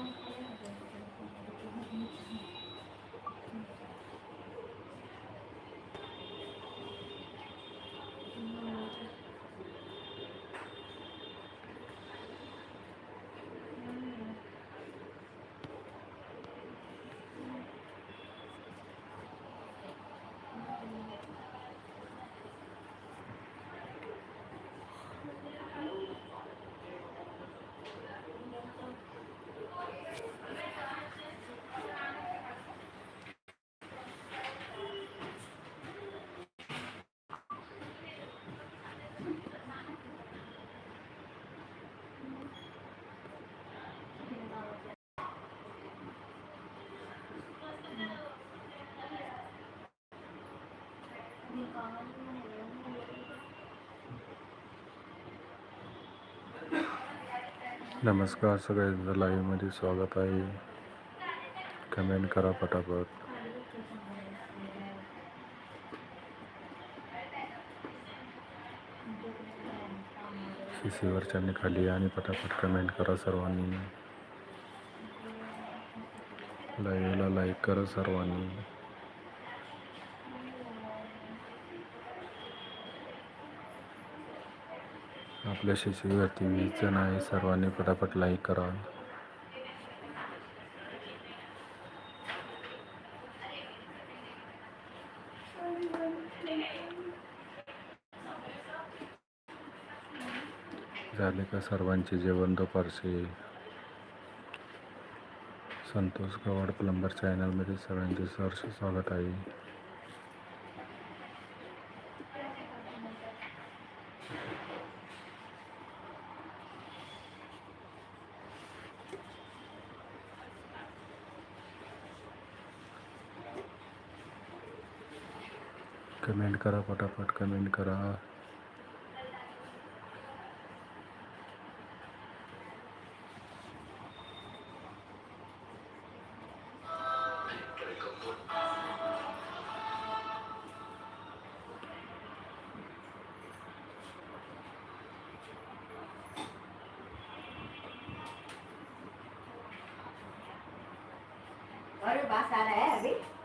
Thank you. नमस्कार सगळ्यांचं लाईव्हमध्ये स्वागत आहे. कमेंट करा पटापट. शिशीवरच्यांनी खाली आणि पटापट कमेंट करा सर्वांनी. लाईव्हला लाईक करा सर्वांनी. आपल्या वीस जण आहे सर्वांनी पटापट लाईक करा. झाले का सर्वांचे जेवण दुपारचे? संतोष गवाड प्लंबर चॅनलमध्ये सगळ्यांचे सहर्ष स्वागत आहे. कमेंट करा फटाफट कमेंट करा। बास आ रहा है अभी?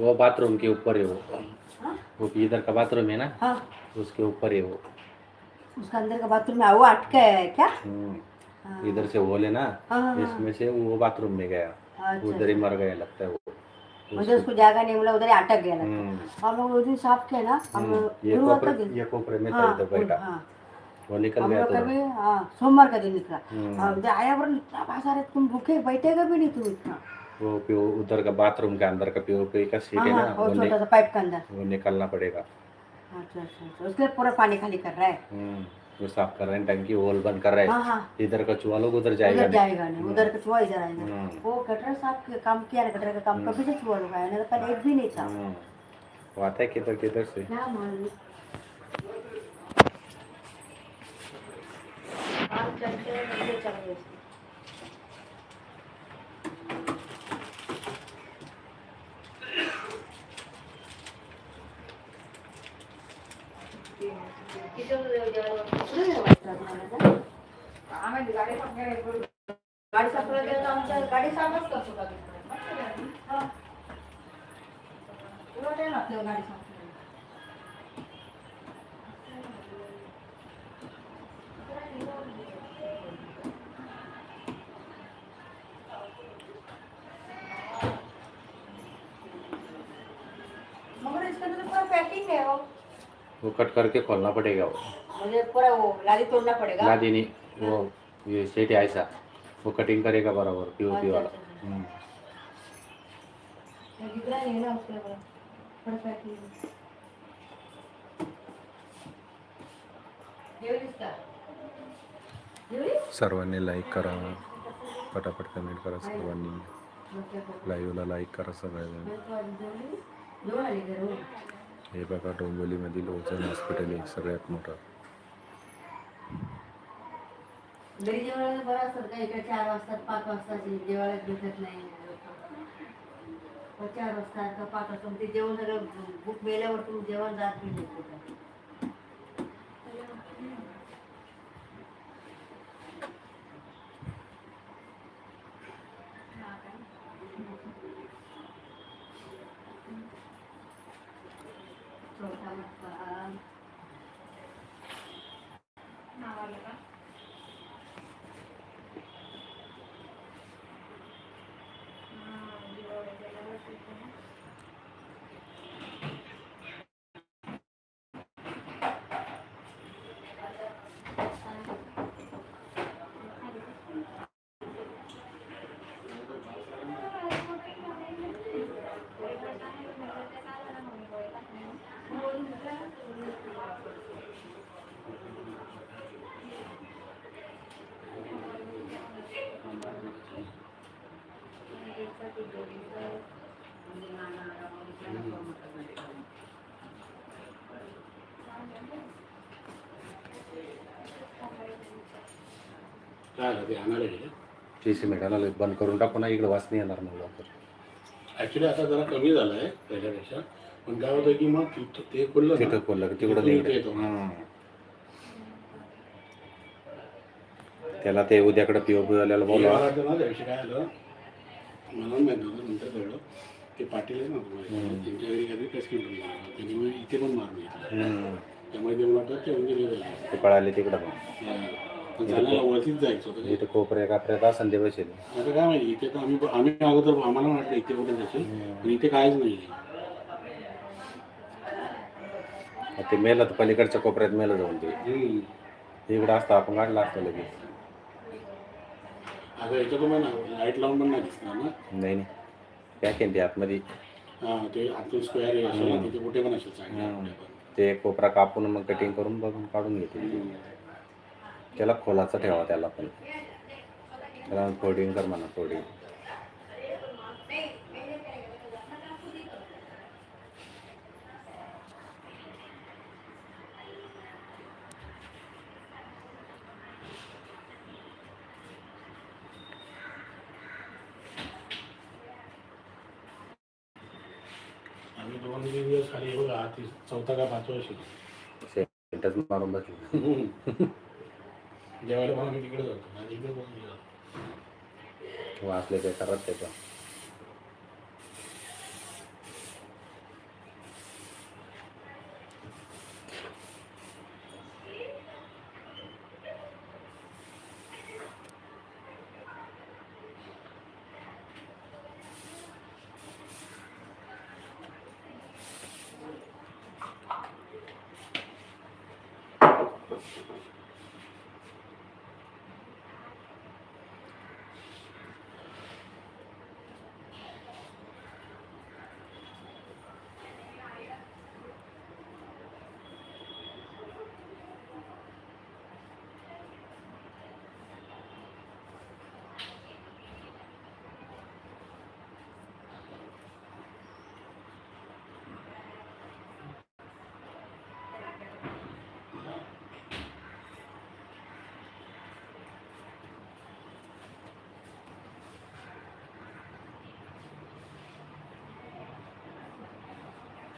वो बाथरूम के ऊपर है वो। हाँ? वो इधर का बाथरूम है ना? हाँ। उसके ऊपर है वो। उसका अंदर का बाथरूम में वो अटका है क्या? हम्म, हाँ। इधर से वो लेना हाँ, हाँ, हाँ। इसमें से वो बाथरूम में गया। अच्छा, उधर ही मर गया लगता है वो। मुझे उसको जगह नहीं मिला उधर अटक गया लगता हम्म, हम लोग उस दिन साफ़ किया ना हम हम्म, ये कोपरे ये कोपरे में था हाँ, बैठा। हाँ, वो निकल गया तो कभी हाँ सोमवार का दिन निकला। हम्म, हाँ, आया वरन इतना बासा रहे तुम भूखे बैठेगा भी नहीं तुम इतना? वो पी उधर का बाथरूम के अंदर का पीओपी का सीट हाँ है ना हाँ वो, छोटा सा पाइप के अंदर। वो निकलना पड़ेगा। अच्छा अच्छा अच्छा उसके पूरा पानी खाली कर रहा है? हम्म, वो साफ़ कर रहे हैं टंकी होल बंद कर रहे हाँ। हैं हाँ। इधर का चूहा लोग उधर जाएगा उधर नहीं। जाएगा नहीं उधर का चुहा इधर आएगा। हम्म, वो गटर साफ़ के काम किया ना गटर का काम हम्म। कभी से चुहा लोग आया नहीं तो पहले एक भी नहीं था। हम्म, वो आता है किधर किधर से? क्या मालूम? काम चलते हैं, चल रहे गाडी आमच्या गाडी साफच करतो का हा. गाडी तो पैकिंग है वो कट करके खोलना पड़ेगा वो मुझे पूरा वो लादी तोड़ना पड़ेगा लादी नहीं वो ये सेट ऐसा. वो कटिंग करेगा बराबर पीओपी वाला? सर्वांनी लाईक करा. पटापट कमेंट करा सर्वांनी. लाईव्हला लाईक करा सगळ्यांनी मैं तो. हे बघा डोंबिवलीमधील ओझन हॉस्पिटल आहे सगळ्यात मोठं. घरी जेवायला बरं असतात का इकडे चार वाजता पाच वाजता जेवायला भेटत नाही. चार वाजता का पाच वाजता मग ते जेवण सगळं बुक मेल्यावर तुम्ही जेवण जात नाही छोटा टी सी बंद करून टाकू ना इकडे वाचणी येणार मग लवकर. ऍक्च्युली आता जरा कमी झालं आहे त्याच्यापेक्षा पण काय होतं की मग तिथं ते खोललं तिथं खोललं तिकडं येतो त्याला ते उद्याकडे पीओपी झाल्याला बोलवा. काय आलं मला माहिती नव्हतं नंतर कळलं. ते पाटील आहे ना तुम्हाला. त्यांच्या घरी काहीतरी प्रेस कंपनी त्यांनी मग इथे पण मारून घेतलं. त्यामुळे ते मला वाटतं ते म्हणजे. ते पळाले तिकडं. पण. चालण्याला वरतीच जायचं होतं. इथं कोपऱ्या कापऱ्यात असं ते बसेल. आता काय माहिती इथे तर आम्ही आम्ही अगोदर आम्हाला वाटलं इथे कुठे जायचं पण इथे काहीच नाही ते मेलं तर पलीकडच्या कोपऱ्यात मेलं जाऊन ते. इकडं असतं आपण काढलं असतं लगेच. आता याच्यातून पण लाइट लावून पण नाही दिसणार ना? नाही नाही. पॅक आहे ते आतमध्ये. हा ते आतून स्क्वेअर असेल ना तिथे कुठे पण असेल चांगल्या हम्म. कुठे पण. ते कोपरा कापून मग कटिंग करून बघून काढून घेते. त्याला खोलाचं ठेवा त्याला पण. त्याला फोल्डिंग कर म्हणा फोल्डिंग आम्ही दोन तीन दिवस खाली हे बघा ती चौथा का पाचवा असेल सेंटच मारून बसले. जेवायला पण आम्ही तिकडे जातो. आणि इकडे पण गेलो. वाचले ते करत त्याच्या.